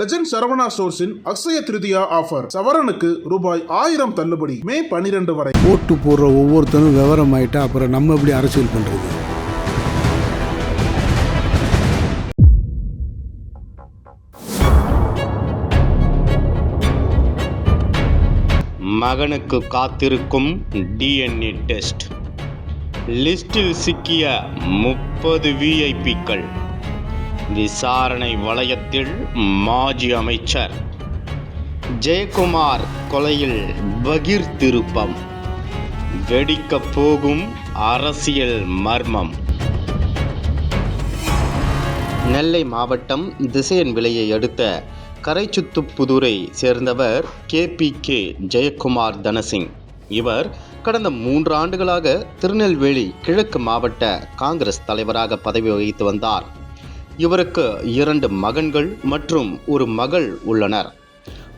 Legend Saravana ஸ்டோர்ஸின் Akshaya Tritiya offer சவரனுக்கு ரூபாய் ஆயிரம் தள்ளுபடி. மே பனிரெண்டு வரை. ஓட்டு போடுற ஒவ்வொருத்தரும் விவரம் ஆயிட்டா அப்புறம் நம்ம எப்படி அரசியல் பண்றது? மகனுக்கு காத்திருக்கும் டிஎன்ஏ டெஸ்ட் லிஸ்டில் சிக்கிய முப்பது விஐபிக்கள் விசாரணை வளையத்தில் மாஜி அமைச்சர் ஜெயக்குமார் கொலையில் பகிர் திருப்பம் வெடிக்கப் போகும் அரசியல் மர்மம். நெல்லை மாவட்டம் திசையன் விலையை அடுத்த கரைச்சுத்துப்புதூரை சேர்ந்தவர் கேபிகே ஜெயக்குமார் தனசிங். இவர் கடந்த மூன்று ஆண்டுகளாக திருநெல்வேலி கிழக்கு மாவட்ட காங்கிரஸ் தலைவராக பதவி வகித்து வந்தார். இவருக்கு இரண்டு மகன்கள் மற்றும் ஒரு மகள் உள்ளனர்.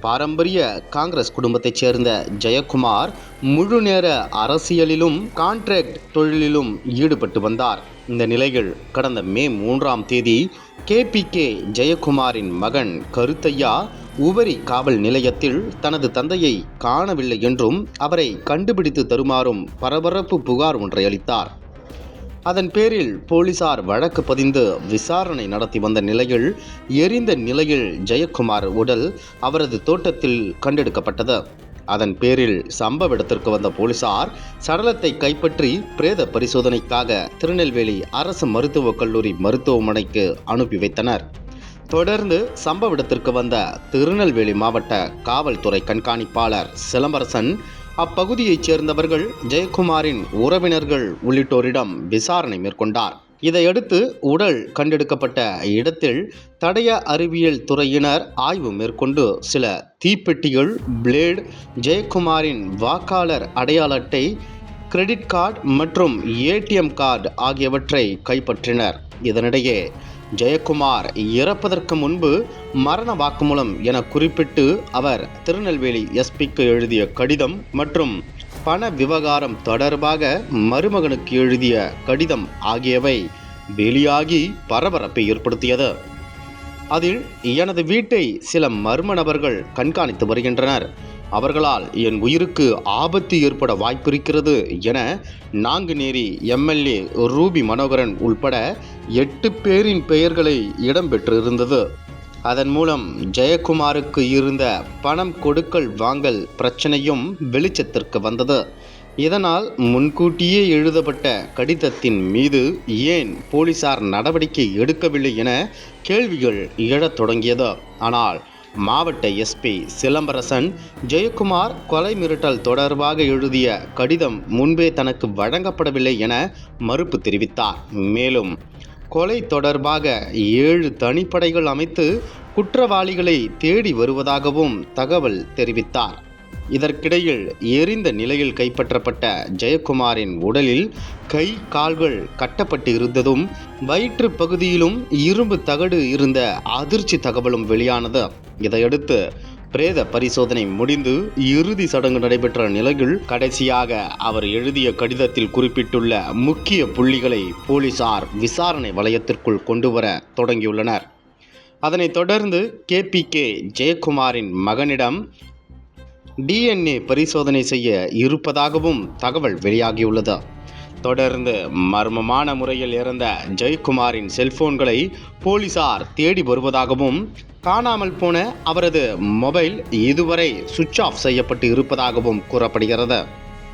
பாரம்பரிய காங்கிரஸ் குடும்பத்தைச் சேர்ந்த ஜெயக்குமார் முழு நேர அரசியலிலும் கான்ட்ராக்ட் தொழிலிலும் ஈடுபட்டு வந்தார். இந்த நிலையில் கடந்த மே மூன்றாம் தேதி கேபிகே ஜெயக்குமாரின் மகன் கருத்தையா உவரி காவல் நிலையத்தில் தனது தந்தையை காணவில்லை என்றும் அவரை கண்டுபிடித்து தருமாறும் பரபரப்பு புகார் ஒன்றை அளித்தார். அதன் பேரில் போலீசார் வழக்கு பதிந்து விசாரணை நடத்தி வந்த நிலையில் எரிந்த நிலையில் ஜெயக்குமார் உடல் அவரது தோட்டத்தில் கண்டெடுக்கப்பட்டது. அதன் பேரில் சம்பவ இடத்திற்கு வந்த போலீசார் சடலத்தை கைப்பற்றி பிரேத பரிசோதனைக்காக திருநெல்வேலி அரசு மருத்துவக் கல்லூரி மருத்துவமனைக்கு அனுப்பி வைத்தனர். தொடர்ந்து சம்பவ இடத்திற்கு வந்த திருநெல்வேலி மாவட்ட காவல்துறை கண்காணிப்பாளர் சிலம்பரசன் அப்பகுதியைச் சேர்ந்தவர்கள் ஜெயக்குமாரின் உறவினர்கள் உள்ளிட்டோரிடம் விசாரணை மேற்கொண்டார். இதையடுத்து உடல் கண்டெடுக்கப்பட்ட இடத்தில் தடய அறிவியல் துறையினர் ஆய்வு மேற்கொண்டு சில தீப்பெட்டிகள் பிளேடு ஜெயக்குமாரின் வாக்காளர் அடையாள அட்டை கிரெடிட் கார்டு மற்றும் ஏடிஎம் கார்டு ஆகியவற்றை கைப்பற்றினர். இதனிடையே ஜெயக்குமார் இறப்பதற்கு முன்பு மரண வாக்குமூலம் என குறிப்பிட்டு அவர் திருநெல்வேலி எஸ்பிக்கு எழுதிய கடிதம் மற்றும் பண விவகாரம் தொடர்பாக மருமகனுக்கு எழுதிய கடிதம் ஆகியவை வெளியாகி பரபரப்பை ஏற்படுத்தியது. அதில் எனது வீட்டை சில மர்ம நபர்கள் கண்காணித்து வருகின்றனர். அவர்களால் என் உயிருக்கு ஆபத்து ஏற்பட வாய்ப்பிருக்கிறது என நாங்குநேரி எம்எல்ஏ ரூபி மனோகரன் உள்பட எட்டு பேரின் பெயர்களை இடம்பெற்றிருந்தது. அதன் மூலம் ஜெயக்குமாருக்கு இருந்த பணம் கொடுக்கல் வாங்கல் பிரச்சனையும் வெளிச்சத்திற்கு வந்தது. இதனால் முன்கூட்டியே எழுதப்பட்ட கடிதத்தின் மீது ஏன் போலீசார் நடவடிக்கை எடுக்கவில்லை என கேள்விகள் எழத் தொடங்கியது. ஆனால் மாவட்ட எஸ்பி சிலம்பரசன் ஜெயக்குமார் கொலை மிரட்டல் தொடர்பாக எழுதிய கடிதம் முன்பே தனக்கு வழங்கப்படவில்லை என மறுப்பு தெரிவித்தார். மேலும் கொலை தொடர்பாக ஏழு தனிப்படைகள் அமைத்து குற்றவாளிகளை தேடி வருவதாகவும் தகவல் தெரிவித்தார். இதற்கிடையில் எரிந்த நிலையில் கைப்பற்றப்பட்ட ஜெயக்குமாரின் உடலில் கை கால்கள் கட்டப்பட்டு இருந்ததும் வயிற்று பகுதியிலும் இரும்பு தகடு இருந்த அதிர்ச்சி தகவலும் வெளியானது. இதையடுத்து பிரேத பரிசோதனை முடிந்து இறுதி சடங்கு நடைபெற்ற நிலையில் கடைசியாக அவர் எழுதிய கடிதத்தில் குறிப்பிட்டுள்ள முக்கிய புள்ளிகளை போலீசார் விசாரணை வளையத்திற்குள் கொண்டுவர தொடங்கியுள்ளனர். அதனைத் தொடர்ந்து கேபிகே ஜெயக்குமாரின் மகனிடம் டிஎன்ஏ பரிசோதனை செய்ய இருப்பதாகவும் தகவல் வெளியாகியுள்ளது. தொடர்ந்து மர்மமான முறையில் இறந்த ஜெயக்குமாரின் செல்போன்களை போலீசார் தேடி வருவதாகவும் காணாமல் போன அவரது மொபைல் இதுவரை சுவிட்ச் ஆஃப் செய்யப்பட்டு இருப்பதாகவும் கூறப்படுகிறது.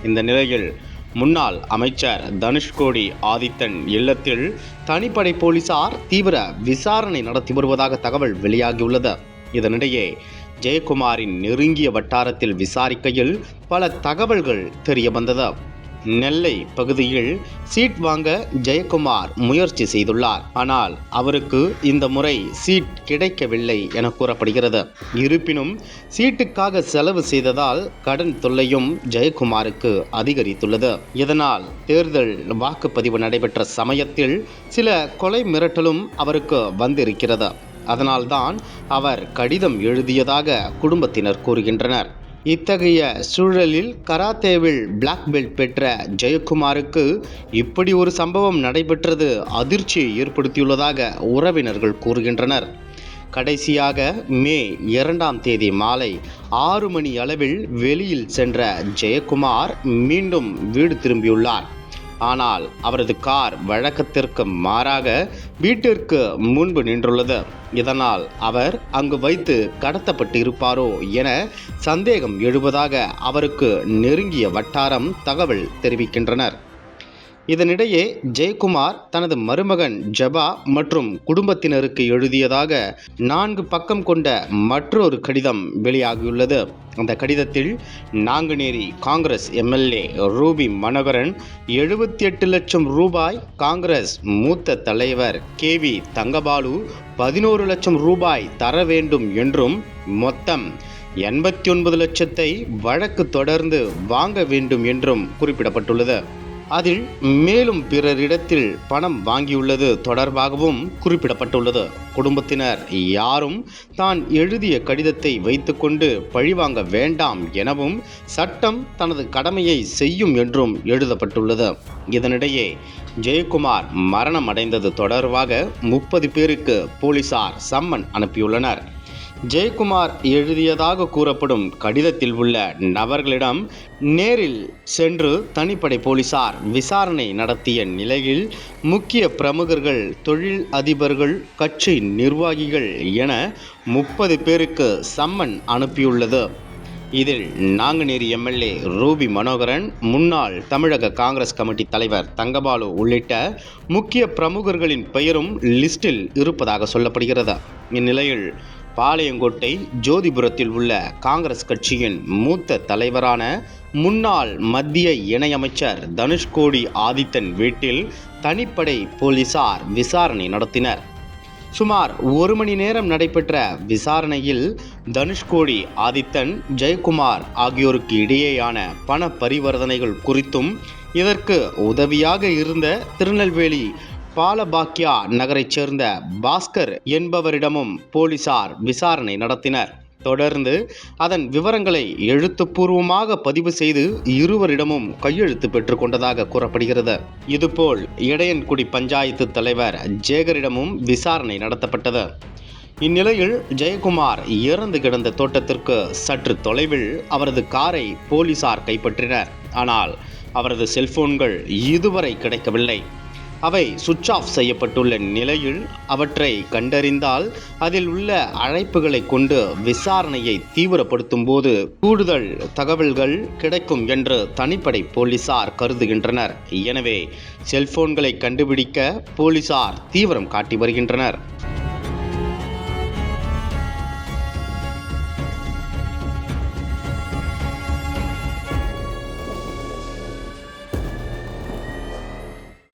இந்த நிலையில் முன்னாள் அமைச்சர் தனுஷ்கோடி ஆதித்தன் இல்லத்தில் தனிப்படை போலீசார் தீவிர விசாரணை நடத்தி வருவதாக தகவல் வெளியாகியுள்ளது. இதனிடையே ஜெயக்குமாரின் நெருங்கிய வட்டாரத்தில் விசாரிக்கையில் பல தகவல்கள் தெரிய வந்தது நெல்லை பகுதியில் சீட் வாங்க ஜெயக்குமார் முயற்சி செய்துள்ளார். ஆனால் அவருக்கு இந்த முறை சீட் கிடைக்கவில்லை என கூறப்படுகிறது. இருப்பினும் சீட்டுக்காக செலவு செய்ததால் கடன் தொல்லையும் ஜெயக்குமாருக்கு அதிகரித்துள்ளது. இதனால் தேர்தல் வாக்குப்பதிவு நடைபெற்ற சமயத்தில் சில கொலை மிரட்டலும் அவருக்கு வந்திருக்கிறது. அதனால்தான் அவர் கடிதம் எழுதியதாக குடும்பத்தினர் கூறுகின்றனர். இத்தகைய சூழலில் கராத்தேவில் பிளாக் பெல்ட் பெற்ற ஜெயக்குமாருக்கு இப்படி ஒரு சம்பவம் நடைபெற்றது அதிர்ச்சியை ஏற்படுத்தியுள்ளதாக உறவினர்கள் கூறுகின்றனர். கடைசியாக மே இரண்டாம் தேதி மாலை ஆறு மணி அளவில் வெளியில் சென்ற ஜெயக்குமார் மீண்டும் வீடு திரும்பியுள்ளார். ஆனால் அவரது கார் வழக்கத்திற்கு மாறாக வீட்டிற்கு முன்பு நின்றுள்ளது. இதனால் அவர் அங்கு வைத்து கடத்தப்பட்டு இருப்பாரோ என சந்தேகம் எழுவதாக அவருக்கு நெருங்கிய வட்டாரம் தகவல் தெரிவிக்கின்றனர். இதனிடையே ஜெயக்குமார் தனது மருமகன் ஜபா மற்றும் குடும்பத்தினருக்கு எழுதியதாக நான்கு பக்கம் கொண்ட மற்றொரு கடிதம் வெளியாகியுள்ளது. அந்த கடிதத்தில் நாங்குநேரி காங்கிரஸ் எம்எல்ஏ ரூபி மனோகரன் எழுபத்தி எட்டு லட்சம் ரூபாய் காங்கிரஸ் மூத்த தலைவர் கே வி தங்கபாலு பதினோரு லட்சம் ரூபாய் தர வேண்டும் என்றும் மொத்தம் எண்பத்தி ஒன்பது லட்சத்தை வழக்கு தொடர்ந்து வாங்க வேண்டும் என்றும் குறிப்பிடப்பட்டுள்ளது. அதில் மேலும் பிறரிடத்தில் பணம் வாங்கியுள்ளது தொடர்பாகவும் குறிப்பிடப்பட்டுள்ளது. குடும்பத்தினர் யாரும் தான் எழுதிய கடிதத்தை வைத்துக்கொண்டு பழிவாங்க வேண்டாம் எனவும் சட்டம் தனது கடமையை செய்யும் என்றும் எழுதப்பட்டுள்ளது. இதனிடையே ஜெயக்குமார் மரணம் அடைந்தது தொடர்பாக முப்பது பேருக்கு போலீசார் சம்மன் அனுப்பியுள்ளனர். ஜெயக்குமார் எழுதியதாக கூறப்படும் கடிதத்தில் உள்ள நபர்களிடம் நேரில் சென்று தனிப்படை போலீசார் விசாரணை நடத்திய நிலையில் முக்கிய பிரமுகர்கள் தொழில் அதிபர்கள் கட்சி நிர்வாகிகள் என முப்பது பேருக்கு சம்மன் அனுப்பியுள்ளது. இதில் நாங்குநேரி எம்எல்ஏ ரூபி மனோகரன் முன்னாள் தமிழக காங்கிரஸ் கமிட்டி தலைவர் தங்கபாலு உள்ளிட்ட முக்கிய பிரமுகர்களின் பெயரும் லிஸ்டில் இருப்பதாக சொல்லப்படுகிறது. இந்நிலையில் பாளையங்கோட்டை ஜோதிபுரத்தில் உள்ள காங்கிரஸ் கட்சியின் மூத்த தலைவரான முன்னாள் மத்திய இணையமைச்சர் தனுஷ்கோடி ஆதித்தன் வீட்டில் தனிப்படை போலீசார் விசாரணை நடத்தினர். சுமார் ஒரு மணி நேரம் நடைபெற்ற விசாரணையில் தனுஷ்கோடி ஆதித்தன் ஜெயக்குமார் ஆகியோருக்கு இடையேயான பண பரிவர்த்தனைகள் குறித்தும் இதற்கு உதவியாக இருந்த திருநெல்வேலி பாலபாக்கியா நகரைச் சேர்ந்த பாஸ்கர் என்பவரிடமும் போலீசார் விசாரணை நடத்தினர். தொடர்ந்து அதன் விவரங்களை எழுத்துப்பூர்வமாக பதிவு செய்து இருவரிடமும் கையெழுத்து பெற்றுக்கொண்டதாக கூறப்படுகிறது. இதுபோல் இடையன்குடி பஞ்சாயத்து தலைவர் ஜேகரிடமும் விசாரணை நடத்தப்பட்டது. இந்நிலையில் ஜெயக்குமார் இறந்து கிடந்த தோட்டத்திற்கு சற்று தொலைவில் அவரது காரை போலீசார் கைப்பற்றினர். ஆனால் அவரது செல்போன்கள் இதுவரை கிடைக்கவில்லை. அவை சுவிட்ச் ஆஃப் செய்யப்பட்டுள்ள நிலையில் அவற்றை கண்டறிந்தால் அதில் உள்ள அழைப்புகளை கொண்டு விசாரணையை தீவிரப்படுத்தும் போது கூடுதல் தகவல்கள் கிடைக்கும் என்று தனிப்படை போலீசார் கருதுகின்றனர். எனவே செல்போன்களை கண்டுபிடிக்க போலீசார் தீவிரம் காட்டி வருகின்றனர்.